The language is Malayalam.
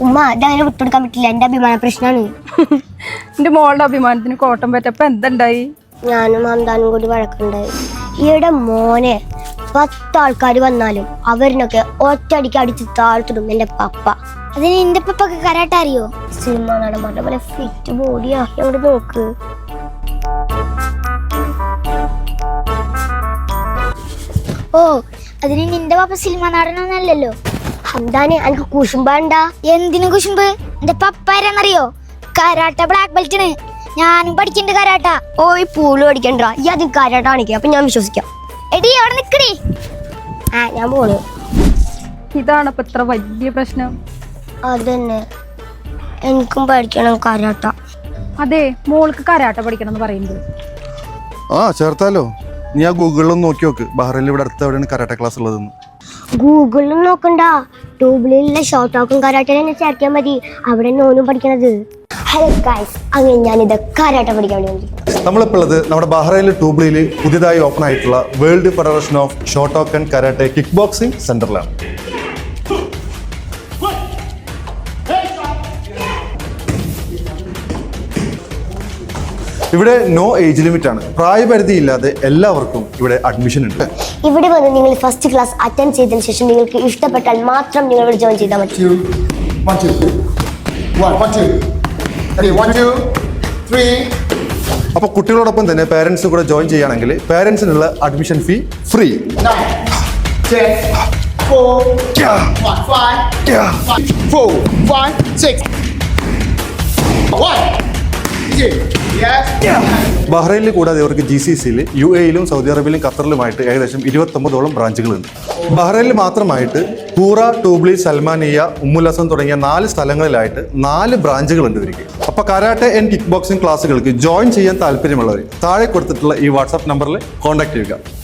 ഉമ്മ അതങ്ങനെ വിട്ടുകൊടുക്കാൻ പറ്റില്ല. എന്റെ അഭിമാന പ്രശ്നമാണ് എന്റെ മോളുടെ അഭിമാനത്തിന് കോട്ടം പറ്റപ്പോ എന്തുണ്ടായി? ഞാനും അന്താനും കൂടി വഴക്കുണ്ടായി. ഈയുടെ മോനെ പത്ത് ആൾക്കാർ വന്നാലും അവരിനൊക്കെ ഒറ്റയടിക്ക് അടിച്ച് താഴ്ത്തിടും എന്റെ പപ്പ. അതിന് എന്റെ പപ്പൊക്കെ കരാട്ട അറിയോ? സിനിമ നടന്മാരുടെ പോലെ ഫിറ്റ് ബോഡിയാ അങ്ങോട്ട് നോക്ക്. ഓ അതിന് നിന്റെ പപ്പ സിനിമ നടനൊന്നല്ലല്ലോ? ഹംദാനെ എനിക്ക് കുശുമ്പാണ്ടാ എന്തിനു കുശുമ്പ്? എന്റെ പപ്പാരെന്നറിയോ കരാട്ട ബ്ലാക്ക് ബെൽറ്റിന് ഞാനും പഠിക്കണ്ട് കരാട്ട. ഓ ഈ പൂൾ പഠിക്കണ്ട. ഈ ആദ്യം കരാട്ട കാണിക്കുക അപ്പൊ ഞാൻ വിശ്വസിക്കാം. എടി അവിടെ നിക്കടി ആ ഞാൻ പോണു. ഇതാണ് ഇപ്പൊ ഇത്ര വലിയ പ്രശ്നം. അതന്നെ. എനിക്കും പഠിക്കണം കരാട്ട. അതെ മോൾക്ക് കരാട്ട പഠിക്കണം എന്ന് പറയുന്നത്. ആ ചേർത്താലോ? നീ ആ ഗൂഗിളിലും നോക്കി നോക്ക്. ബഹ്റൈനിൽ ഇവിടെ അടുത്ത് എവിടെയാണ് കരാട്ടെ ക്ലാസ് ഉള്ളതെന്ന്. ഗൂഗിളിലും നോക്കണ്ട. ട്യൂബിലുള്ള ഷോർട്ട് ടോക്കും കരാട്ടെ തന്നെ ചേർക്കാൻ മതി. അവിടെ നോനും പഠിക്കണത്. ഹലോ ഗൈസ് അങ്ങനെ ഞാനിത് കരാട്ട പഠിക്കാൻ വേണ്ടി നമ്മളിപ്പോഴത് നമ്മുടെ ബഹ്റൈനിൽ ട്യൂബ്ലിയിൽ പുതിയതായി ഓപ്പൺ ആയിട്ടുള്ള world federation of shotokan karate kick boxing സെന്ററിലാണ് ഇവിടെ നോ ഏജ് ലിമിറ്റ് ആണ് പ്രായപരിധി ഇല്ലാതെ എല്ലാവർക്കും ഇവിടെ അഡ്മിഷൻ ഉണ്ട് ഇവിടെ വന്ന് നിങ്ങൾ ഫസ്റ്റ് ക്ലാസ് അറ്റൻഡ് ചെയ്തതിന് ശേഷം നിങ്ങൾക്ക് ഇഷ്ടപ്പെട്ടാൽ മാത്രം നിങ്ങൾ ഇവിടെ ജോയിൻ ചെയ്താൽ മതി. അപ്പോൾ കുട്ടികളോടൊപ്പം തന്നെ പേരൻസ് കൂടെ ജോയിൻ ചെയ്യുകയാണെങ്കിൽ പേരൻസിനുള്ള admission fee free four, one, five, five, four, five, six, one. Two. ബഹ്റൈനിൽ കൂടാതെ അവർക്ക് ജി സി സിയിൽ യു എയിലും സൗദി അറേബ്യയിലും ഖത്തറിലുമായിട്ട് ഏകദേശം ഇരുപത്തൊമ്പതോളം ബ്രാഞ്ചുകളുണ്ട്. ബഹ്റൈനിൽ മാത്രമായിട്ട് പൂറ ടൂബ്ലി സൽമാനിയ ഉമ്മുലസൻ തുടങ്ങിയ നാല് സ്ഥലങ്ങളിലായിട്ട് നാല് ബ്രാഞ്ചുകളുണ്ട് ഇവർക്ക്. അപ്പോൾ കരാട്ടെ ആൻഡ് കിക്ക് ബോക്സിംഗ് ക്ലാസ്സുകൾക്ക് ജോയിൻ ചെയ്യാൻ താല്പര്യമുള്ളവർ താഴെ കൊടുത്തിട്ടുള്ള ഈ വാട്സാപ്പ് നമ്പറിൽ കോൺടാക്ട് ചെയ്യുക.